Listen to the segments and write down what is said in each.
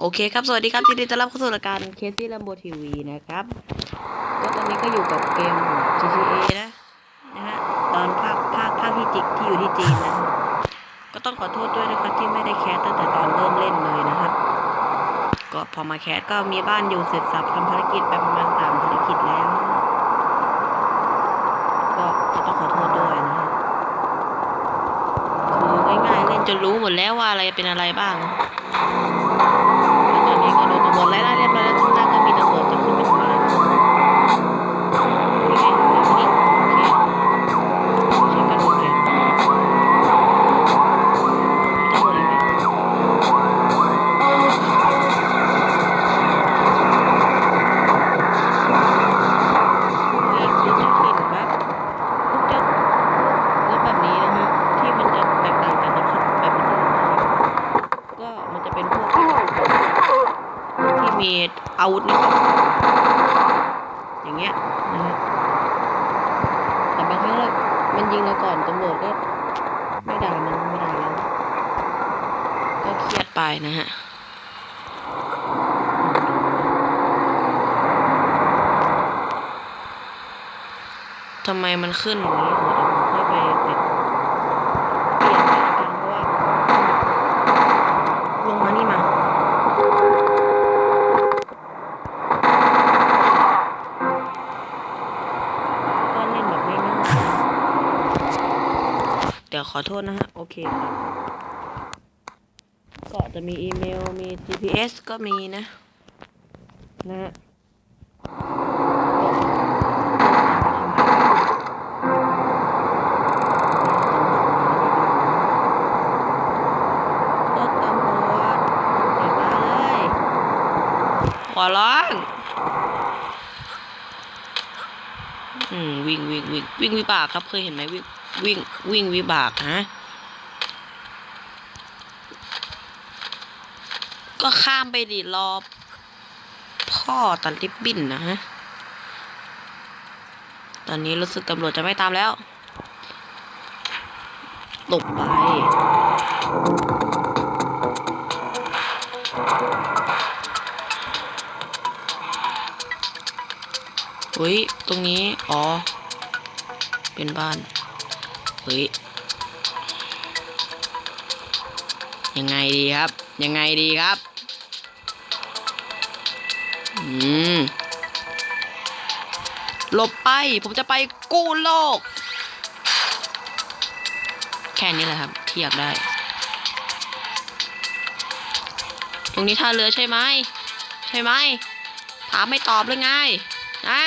โอเคครับ สวัสดีครับยินดีต้อนรับเข้าสู่รายการเคซี่ลัมโบทีวีนะครับ ก็ตอนนี้ก็อยู่กับเกม GTA นะนะฮะตอนภาคภาคภาคที่จิกที่อยู่ที่จีนนะ ก็ต้องขอโทษด้วยนะครับที่ไม่ได้แคสตั้งแต่ตอนเริ่มเล่นเลยนะครับ ก็พอมาแคสก็มีบ้านอยู่เสร็จสับทำภารกิจไปประมาณสามภารกิจแล้ว ก็ก็ต้องขอโทษด้วยนะคือง่ายๆเล่นจนรู้หมดแล้วว่าอะไรเป็นอะไรบ้าง อาวุธนะครับอย่างเงี้ยนะฮะแต่บางครั้งเรามันยิงเราก่อนตำรวจก็ไม่ด่ามันไม่ด่าเราก็เครียดไปนะฮะทำไมมันขึ้นอย่างนี้เดี๋ยวผมค่อยไปติดเปลี่ยน ขอโทษนะฮะ โอเคครับก็จะมีอีเมล มี GPS ก็มีนะ นะฮะรถตำรวจอย่ามาเลยขอร้องอืมวิ่งวิ่งวิ่งวิ่งวิบากครับเคยเห็นไหมวิ่ง วิ่งวิ่งวิบากฮะก็ข้ามไปดิรอพ่อตัดลิบบิ้นนะฮะ ตอนนี้รู้สึกตำรวจจะไม่ตามแล้วหลบไปเฮ้ย ตรงนี้ อ๋อ เป็นบ้าน เฮ้ยยังไงดีครับ ยังไงดีครับ อืมหลบไป ผมจะไปกู้โลก แค่นี้แหละครับ ที่อยากได้ ตรงนี้ท่าเรือใช่ไหม ใช่ไหม ถามไม่ตอบเลยไงนะ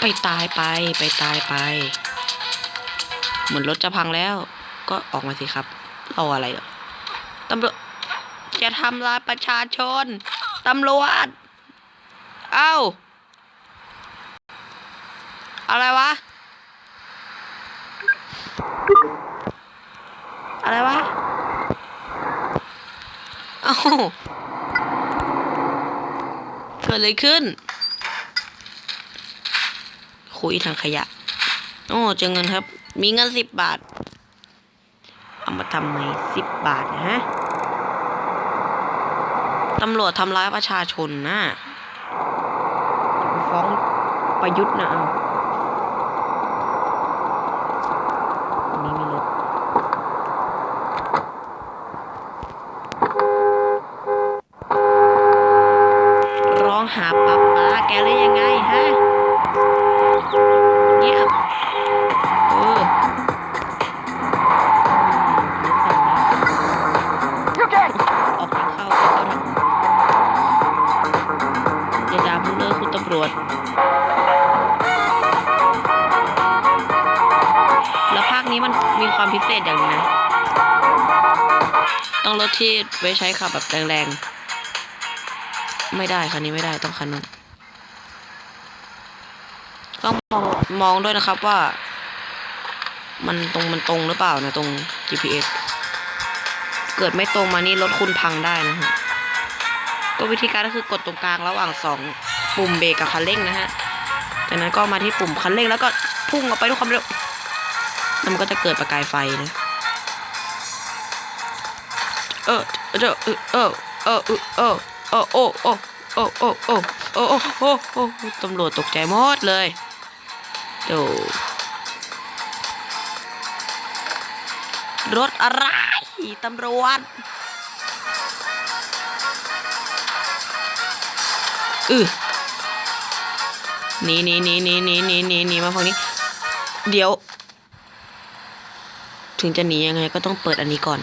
ไปตายไปไปตายไป เหมือนรถจะพังแล้ว ก็ออกมาสิครับเอาอะไรเหรอตำรวจจะทำลายประชาชนตำรวจ เอ้า อะไรวะ อะไรวะ เอ้า เกิดอะไรขึ้น คุยทางขยะ โอ้เจอเงินครับ มีเงินสิบบาท เอามาทำไมสิบบาทนะฮะตำรวจทำร้ายประชาชนนะฟ้องประยุทธ์นะเอาอันนี้มีรถร้องหาป๊าป๊าแกเลยยังไงฮะ ที่ไว้ใช้ขับแบบแรงๆ ไม่ได้คันนี้ไม่ได้ต้องคันนู้นต้องมองมองด้วยนะครับว่า มันตรงมันตรงหรือเปล่านะตรง GPS เกิดไม่ตรงมานี่รถคุณพังได้นะฮะก็วิธีการก็คือกดตรงกลางระหว่างสองปุ่มเบรกกับคันเร่งนะฮะ จากนั้นก็มาที่ปุ่มคันเร่งแล้วก็พุ่งออกไปด้วยความเร็ว มันก็จะเกิดประกายไฟนะ ออเออเออเออเออเออเออเออโอ้โอ้โอ้โอ้โอ้โอ้โอ้โอ้โอ้ตำรวจตกใจหมดเลยโดรถอะไรตำรวจอือนี่นี่นี่นี่นี่นี่นี่นี่มาฝั่งนี้ เดี๋ยว ถึงจะหนียังไงก็ต้องเปิดอันนี้ก่อน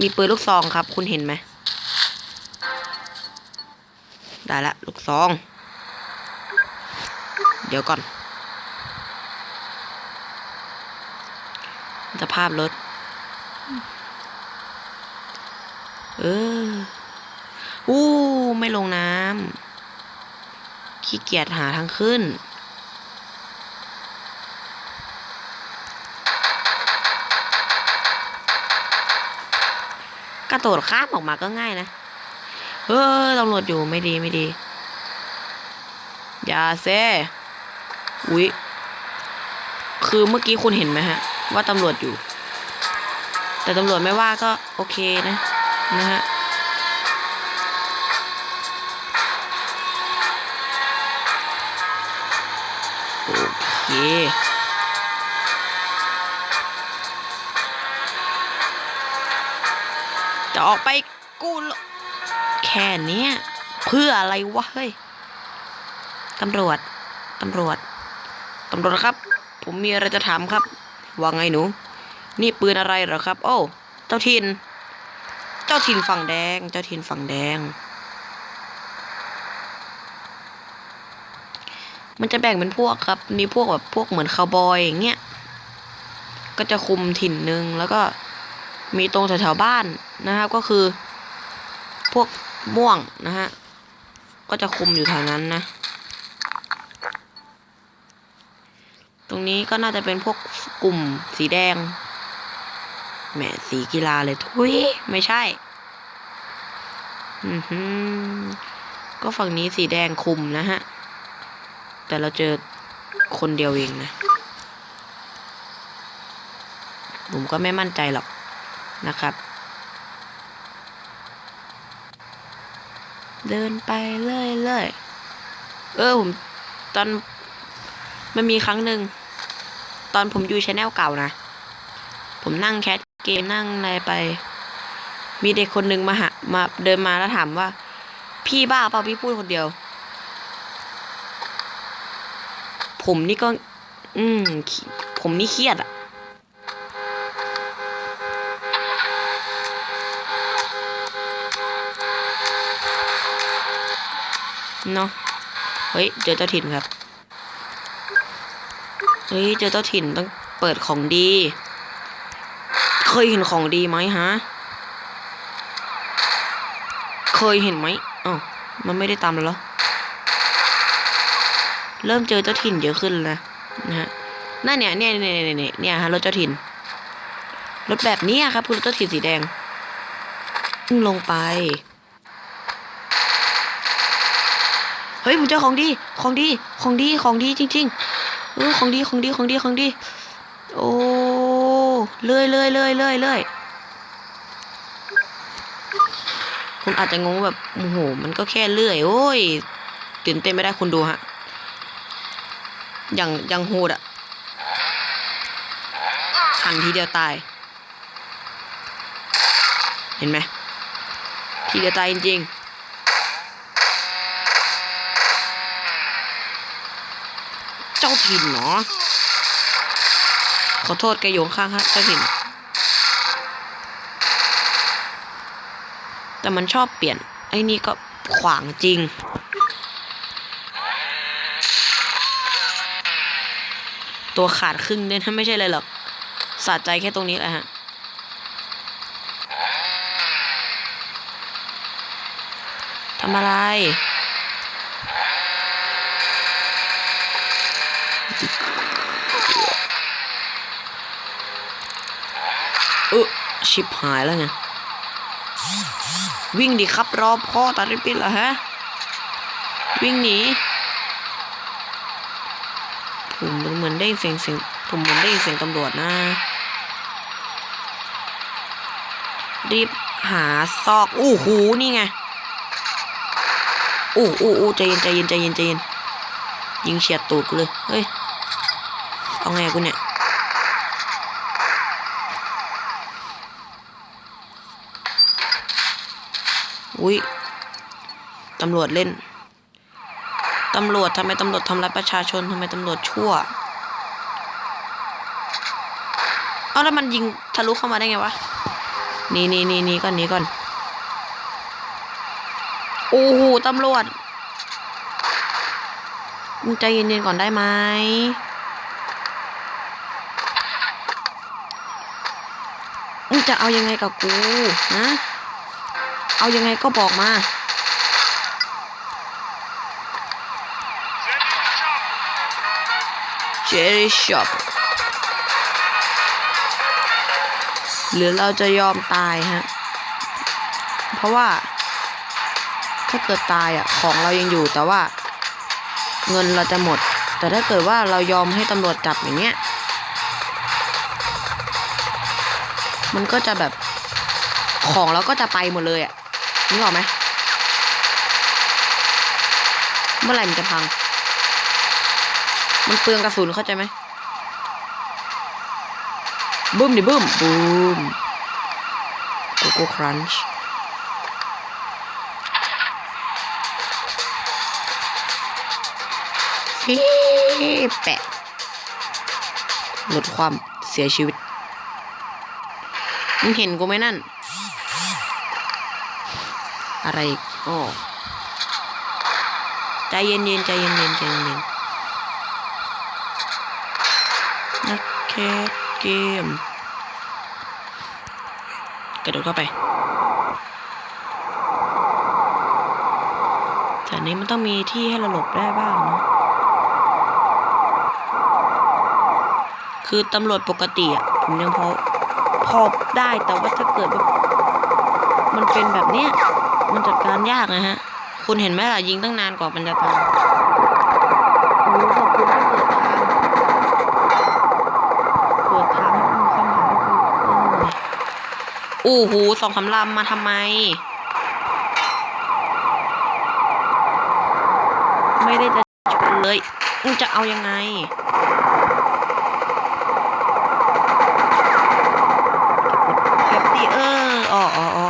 มีปืนลูกซองครับ คุณเห็นไหมได้ละลูกซอง เดี๋ยวก่อนสภาพรถ เออ อู้ ไม่ลงน้ำขี้เกียจหาทางขึ้น ระโดดข้ามออกมาก็ง่ายนะเออตำรวจอยู่ไม่ดีไม่ดี อย่าเซ่อุ๊ยคือเมื่อกี้คุณเห็นไหมฮะ ว่าตำรวจอยู่ แต่ตำรวจไม่ว่าก็โอเคนะนะฮะโอเค อกไปกู้แค่เนี้ยเพื่ออะไรวะเฮ้ยตำรวจตำรวจตำรวจครับ ผมมีอะไรจะถามครับ ว่าไงหนู นี่ปืนอะไรเหรอครับ โอ้เจ้าถิ่นเจ้าถิ่นฝั่งแดง เจ้าถิ่นฝั่งแดง มันจะแบ่งเป็นพวกครับ มีพวกแบบพวกเหมือนคาวบอยอย่างเงี้ยก็จะคุมถิ่นหนึ่งแล้วก็มีตรงแถวๆบ้าน นะครับก็คือ พวกม่วงนะฮะก็จะคุมอยู่แถวนั้นนะ ตรงนี้ก็น่าจะเป็นพวกกลุ่มสีแดงแหมสีกีฬาเลยทุยไม่ใช่อือหือก็ฝั่งนี้สีแดงคุมนะฮะ แต่เราเจอคนเดียวเองนะ ผมก็ไม่มั่นใจหรอกนะครับ เดินไปเรื่อยๆ เออผมตอนมันมีครั้งหนึ่ง ตอนผมอยู่ชแนลเก่านะ ผมนั่งแคสเกมนั่งอะไรไป มีเด็กคนหนึ่งมาหามาเดินมาแล้วถามว่า พี่บ้าเปล่าพี่พูดคนเดียว ผมนี่ก็ อืม ผมนี่เครียดอะ เนาะเฮ้ยเจอเจ้าถิ่นครับเฮ้ยเจอเจ้าถิ่นต้องเปิดของดี เคยเห็นของดีไหมฮะ เคยเห็นไหมอ๋อมันไม่ได้ตามแล้วเหรอ เริ่มเจอเจ้าถิ่นเยอะขึ้นแล้วนะฮะนั่นเนี่ยเนี่ยเนี่ยเนี่ยเนี่ยฮะรถเจ้าถิ่น รถแบบนี้ครับคือรถเจ้าถิ่นสีแดงลงไป เฮ้ยผมเจอของดี ของดี ของดี ของดีจริงๆเออของดี ของดี ของดี ของดี โอ้เลื่อยเลื่อยเลื่อยเลื่อยเลื่อยคุณอาจจะงงแบบโอ้โห มันก็แค่เลื่อย โอ้ย ตื่นเต้นไม่ได้คุณดูฮะ อย่างอย่างโหดอะหันทีเดียวตาย เห็นไหมทีเดียวตายจริงๆ จ้าถิ่นเนาะขอโทษแกโยงข้างฮะเจ้าถิ่น แต่มันชอบเปลี่ยน ไอ้นี่ก็ขวางจริง ตัวขาดครึ่งเนี่ยถ้าไม่ใช่เลยหรอกสะใจแค่ตรงนี้แหละฮะทำอะไร เออชิบหายแล้วไง วิ่งดิครับรอพ่อตัดริบบิ้นเหรอฮะ วิ่งหนี ผมเหมือนได้เสียงเสียงผมเหมือนได้เสียงตำรวจนะ รีบหาซอก อู้หูนี่ไง อู้อู้อู้ใจเย็นใจเย็นใจเย็นใจเย็น ยิงเฉียดตูดกูเลย เฮ้ย เอาไงกูเนี่ย อุ้ย ตำรวจเล่น ตำรวจทำไมตำรวจทำร้ายประชาชนทำไมตำรวจชั่ว เอาแล้วมันยิงทะลุเข้ามาได้ไงวะ นี่นี่นี่นี่ก่อนนี่ก่อน โอ้โห ตำรวจ ใจเย็นๆก่อนได้ไหมมึงจะเอายังไงกับกูนะ เอายังไงก็บอกมา เจอรี่ช็อปหรือเราจะยอมตายฮะ เพราะว่า ถ้าเกิดตายอะ ของเรายังอยู่แต่ว่า เงินเราจะหมด แต่ถ้าเกิดว่าเรายอมให้ตำรวจจับอย่างเงี้ย มันก็จะแบบของเราก็จะไปหมดเลยอะนึกออกไหมเมื่อไหร่มันจะพัง มันเปลืองกระสุนเข้าใจไหมบึ้มดิบึ้มบูมโกโก้ครันช์ ฟีแปะลดความเสียชีวิต มึงเห็นกูไหมนั่น อะไรอีกอ๋อใจเย็นเย็นๆใจเย็นเย็นๆใจเย็นเย็นๆนักแคสเกม กระโดดเข้าไปแต่นี้มันต้องมีที่ให้เราหลบได้บ้างเนาะ คือตำรวจปกติอะผมยังพอพอได้แต่ว่าถ้าเกิดว่ามันเป็นแบบเนี้ยมันจัดการยากนะฮะ คุณเห็นไหมล่ะยิงตั้งนานกว่ามันจะตายโอ้โหขอบคุณที่เปิดทางเปิดทางให้กูคำถามให้กูเออโอ้โหสองสามลำมาทำไม ไม่ได้จะชนเลยมึงจะเอายังไง เก็บดีเอออ๋ออ๋ออ๋อ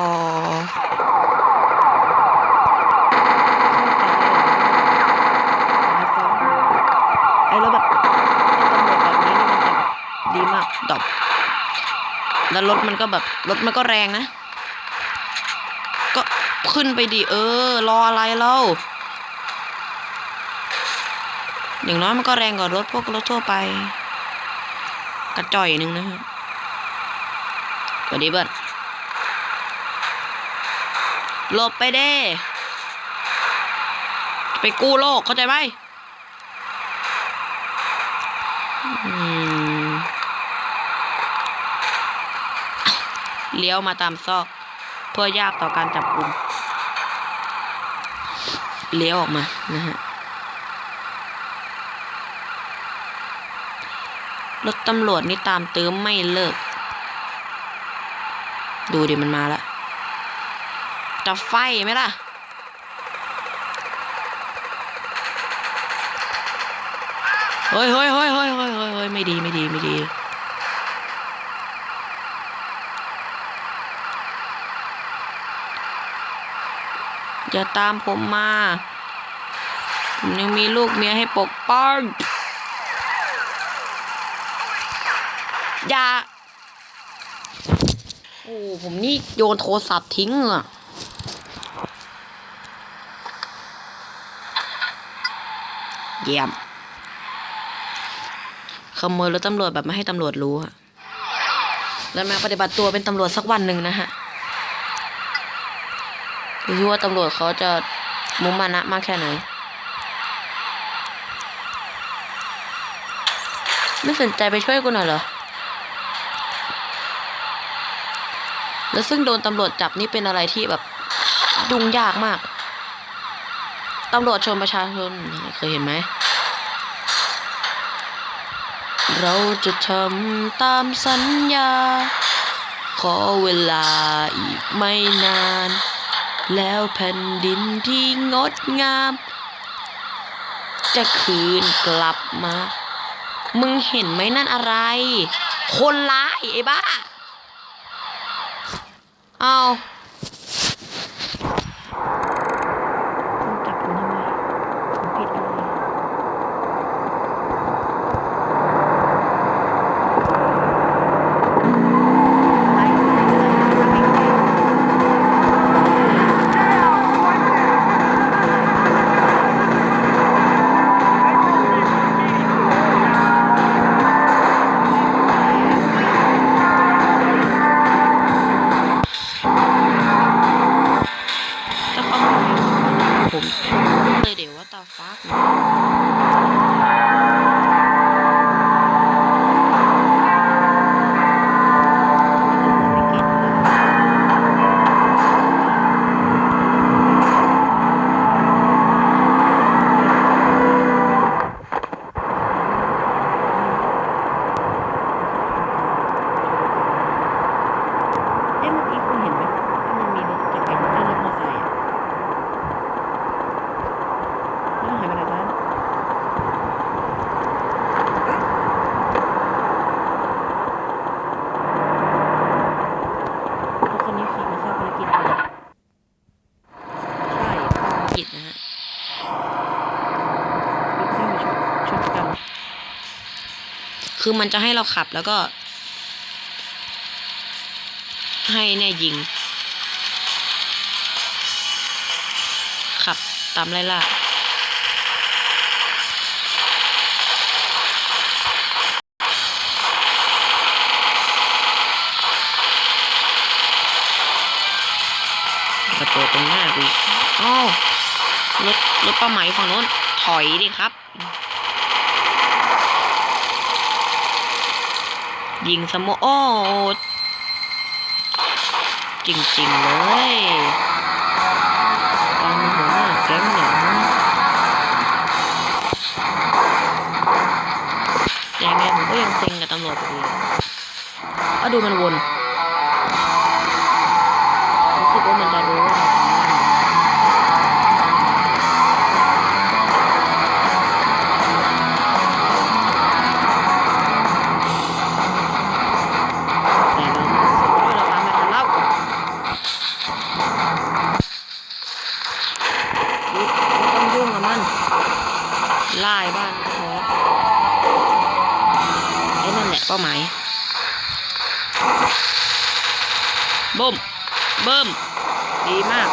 ไอ้รถแบบตำรวจแบบนี้นี่มันจะดีมากดอบ แล้วรถมันก็แบบรถมันก็แรงนะ ก็ขึ้นไปดีเออ รออะไรเล่าอย่างน้อยมันก็แรงกว่ารถพวกรถทั่วไป กระจ่อยนึงนะฮะสวัสดีเบิร์ดหลบไปเด้ ไปกู้โลกเข้าใจไหม เลี้ยวมาตามซอก เพื่อยากต่อการจับกลุ่มเลี้ยวออกมานะฮะรถตำรวจนี่ตามตื้มไม่เลิก ดูดิมันมาล้วจะไฟไหมล่ะ เฮ้ยเฮ้ยเฮ้ยเฮ้ยเฮ้ยเฮ้ยไม่ดีไม่ดีไม่ดี อย่าตามผมมาผมยังมีลูกเมียให้ปกป้อง อย่า โอ้ผมนี่โยนโทรศัพท์ทิ้งอะเยี่ยมขโมยรถตำรวจแบบไม่ให้ตำรวจรู้อะแล้วมาปฏิบัติตัวเป็นตำรวจสักวันหนึ่งนะฮะ ดูที่ว่าตำรวจเขาจะมุมานะมากแค่ไหน ไม่สนใจไปช่วยกูหน่อยเหรอ แล้วซึ่งโดนตำรวจจับนี่เป็นอะไรที่แบบยุ่งยากมาก ตำรวจชนประชาชนเคยเห็นไหม เราจะทำตามสัญญา ขอเวลาอีกไม่นาน แล้วแผ่นดินที่งดงาม จะคืนกลับมา มึงเห็นไหมนั่นอะไร คนร้ายไอ้บ้า เอา คือมันจะให้เราขับแล้วก็ ให้แน่ยิง ขับตามไล่ล่าประตูตรงหน้ากูอีกอ้าวรถรถป้าไหมฝั่งโน้น ถอยดิครับ ยิงสมโอ้จริง ๆ เลยตอนหัวหน้าแก๊งเนี่ยยังไงผมก็ยังเซ็งกับตำรวจอยู่ดีเอะดูมันวน บ่มเบิ่มดีมาก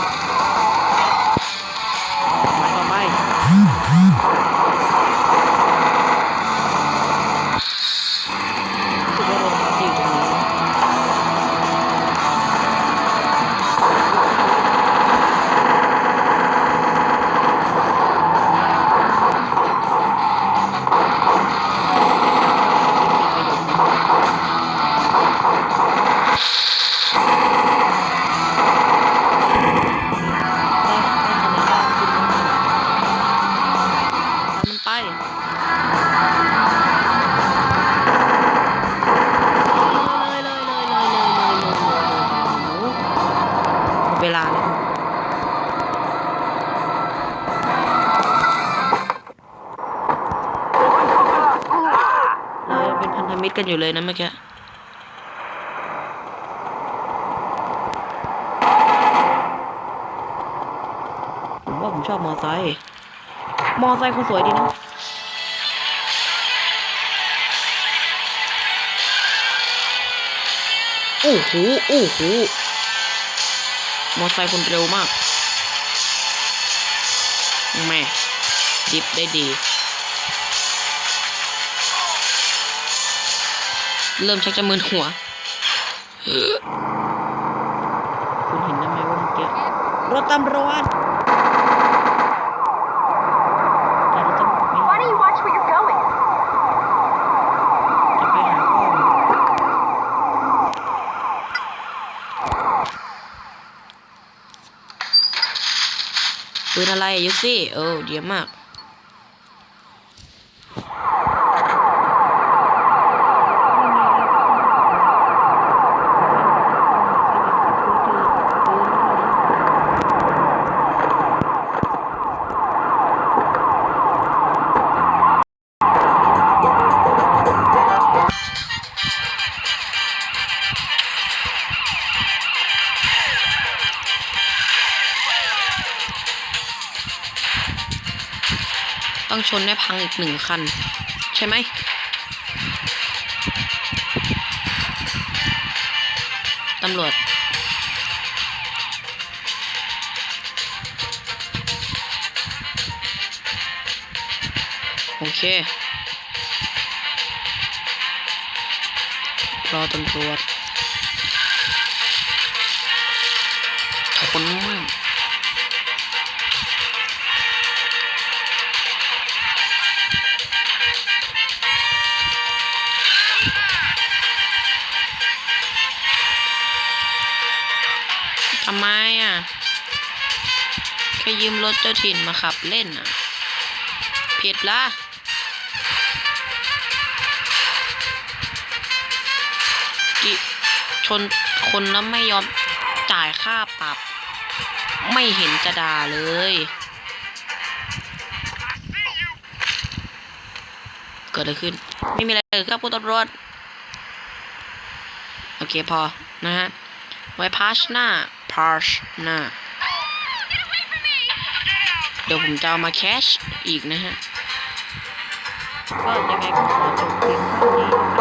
อยู่เลยนะเมื่อกี้ผมว่าผมชอบมอไซค์มอไซค์คนสวยดีนะโอ้โหโอ้โหมอไซค์คนเร็วมากแม่ดิฟได้ดี เริ่มชักจะมึนหัว คุณเห็นได้ไหมว่าเมื่อกี้รถตำรวจแต่รถตำรวจไม่ Why don't you watch where you're going? จะไปหาพ่อมันปืนอะไรอะยูซี่เออเยี่ยมมาก ชนได้พังอีกหนึ่งคัน ใช่ไหมตำรวจ โอเค รอตำรวจทนมาก ค่ยืมรถเจ้าถิ่นมาขับเล่นอะ ผิดละกิชนคนแล้วไม่ยอมจ่ายค่าปรับ ไม่เห็นจะด่าเลย เกิดอะไรขึ้น ไม่มีอะไรเกิดครับคุณตำรวจโอเคพอ นะฮะ ไว้พาชหน้าพาชหน้า เดี๋ยวผมจะเอามาแคชอีกนะฮะ ก็ยังไงก็จบเพียนี้